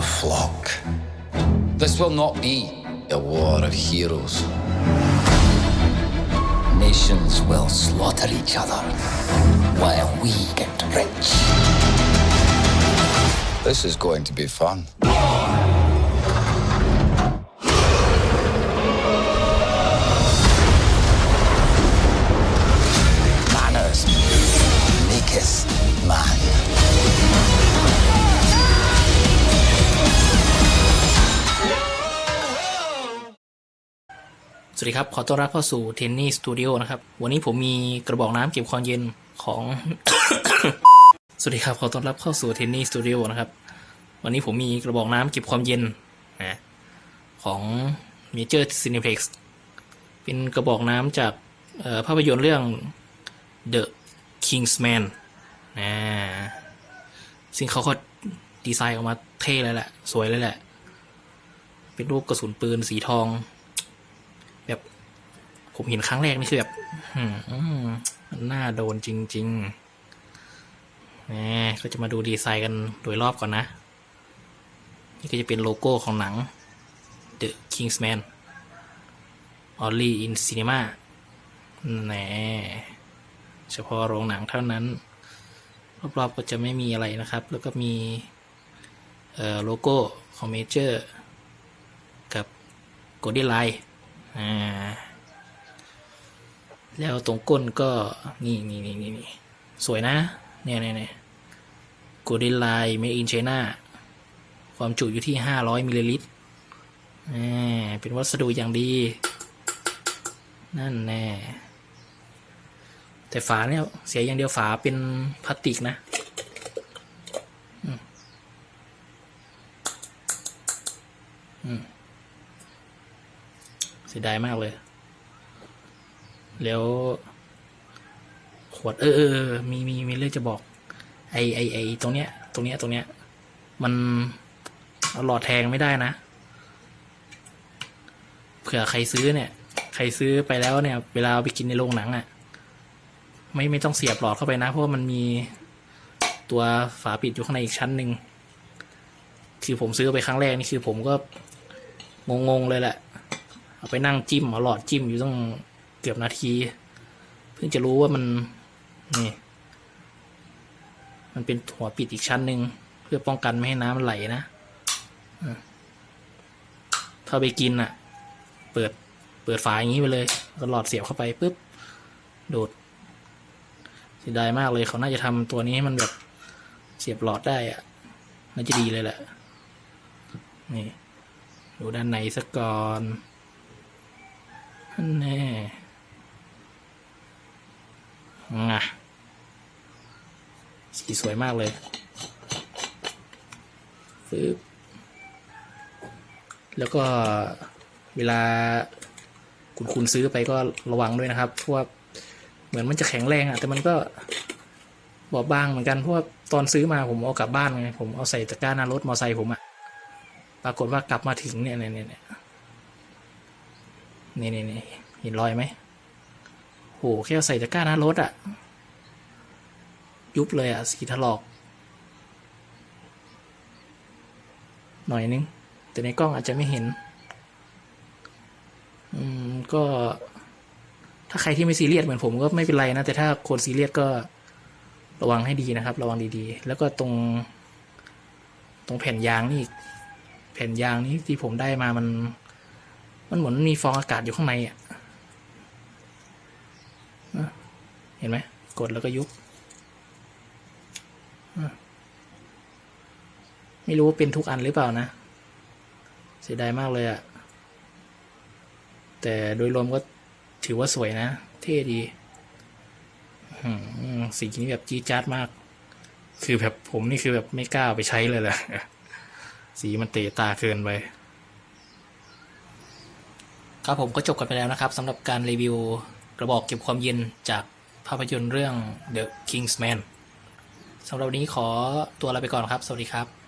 flock. This will not be a war of heroes. Nations will slaughter each other while we get rich. This is going to be fun. สวัสดีครับ ขอต้อนรับเข้าสู่เทนนี่สตูดิโอนะครับ วันนี้ผมมีกระบอกน้ำเก็บความเย็นของ สวัสดีครับ ขอต้อนรับเข้าสู่เทนนี่สตูดิโอนะครับ วันนี้ผมมีกระบอกน้ำเก็บความเย็นนะของ Major Cineplex เป็นกระบอกน้ำจากภาพยนตร์เรื่อง The Kingsman นะซึ่งเขาก็ดีไซน์ออกมาเท่เลยแหละ สวยเลยแหละ เป็นรูปกระสุนปืนสีทอง ผมเห็นครั้งแรกนี่คือแบบมันน่าโดนจริงๆแหมก็จะมาดูดีไซน์กันโดยรอบก่อนนะ นี่ก็จะเป็นโลโก้ของหนัง The Kingsman Only in Cinema แหนเฉพาะโรงหนังเท่านั้น รอบๆก็จะไม่มีอะไรนะครับ แล้วก็มีเอ่อโลโก้ของเมเจอร์กับ Golden Line อ่า แล้วตรงก้นก็นี่นี่นี่นี่นี่สวยนะ เนี่ยเนี่ยเนี่ยโกลเด้นไลน์เมอินไชน่าความจุอยู่ที่ห้าร้อยมิลลิลิตรอ่าเป็นวัสดุอย่างดี นั่นแน่ แต่ฝาเนี่ยเสียอย่างเดียวฝาเป็นพลาสติกนะอืมอืมเสียดายมากเลย แล้วขวดเออเออมีมีมีเรื่องจะบอก ไอไอไอตรงเนี้ย ตรงเนี้ยตรงเนี้ย มันเอาหลอดแทงไม่ได้นะเผื่อใครซื้อเนี่ย ใครซื้อไปแล้วเนี่ย เวลาเอาไปกินในโรงหนังอะ่ะ ไม่ไม่ต้องเสียบหลอดเข้าไปนะ เพราะว่ามันมีตัวฝาปิดอยู่ข้างในอีกชั้นหนึ่งคือผมซื้อไปครั้งแรกนี่คือผมก็งงๆเลยแหละ เอาไปนั่งจิ้มเอาหลอดจิ้มอยู่ต้อง เกือบนาที เพิ่งจะรู้ว่ามันนี่มันเป็นหัวปิดอีกชั้นหนึ่งเพื่อป้องกันไม่ให้น้ำมันไหลนะถ้าไปกินอะ เปิดเปิดฝาอย่างนี้ไปเลยก็หลอดเสียบเข้าไปปุ๊บโดดเสียดายมากเลยเขาน่าจะทำตัวนี้ให้มันแบบเสียบหลอดได้อะน่าจะดีเลยแหละนี่ดูด้านในสักก่อนนั่นแน่ะสีสวยมากเลยปึ๊บแล้วก็เวลาคุณคุณซื้อไปก็ระวังด้วยนะครับเพราะว่าเหมือนมันจะแข็งแรงอะแต่มันก็บอบบางเหมือนกันเพราะว่าตอนซื้อมาผมเอากลับบ้านไงผมเอาใส่ตะกร้าหน้ารถมอไซค์ผมอะปรากฏว่ากลับมาถึงเนี่ยเนี่ยเนี่ยเนี่ยนี่นี่นี่เห็นรอยไหม โหแค่ใส่ตะกร้าหน้ารถอะยุบเลยอะสีถลอก หน่อยนึง แต่ในกล้องอาจจะไม่เห็น อืม ก็ ถ้าใครที่ไม่ซีเรียสเหมือนผมก็ไม่เป็นไรนะ แต่ถ้าคนซีเรียสก็ระวังให้ดีนะครับ ระวังดีๆ แล้วก็ตรง ตรงแผ่นยางนี่ แผ่นยางนี้ที่ผมได้มามัน มันเหมือนมีฟองอากาศอยู่ข้างในอะนะ เห็นไหมกดแล้วก็ยุบไม่รู้ว่าเป็นทุกอันหรือเปล่านะ เสียดายมากเลยอะแต่โดยรวมก็ถือว่าสวยนะ เท่ดีสีนี้แบบจี๊จ๊าดมาก คือแบบผมนี่คือแบบไม่กล้าเอาไปใช้เลยแหละสีมันเตะตาเกินไปครับผมก็จบกันไปแล้วนะครับสำหรับการรีวิวกระบอกเก็บความเย็นจาก ภาพยนตร์เรื่อง The Kingsman สำหรับวันนี้ขอตัวลาไปก่อนครับ สวัสดีครับ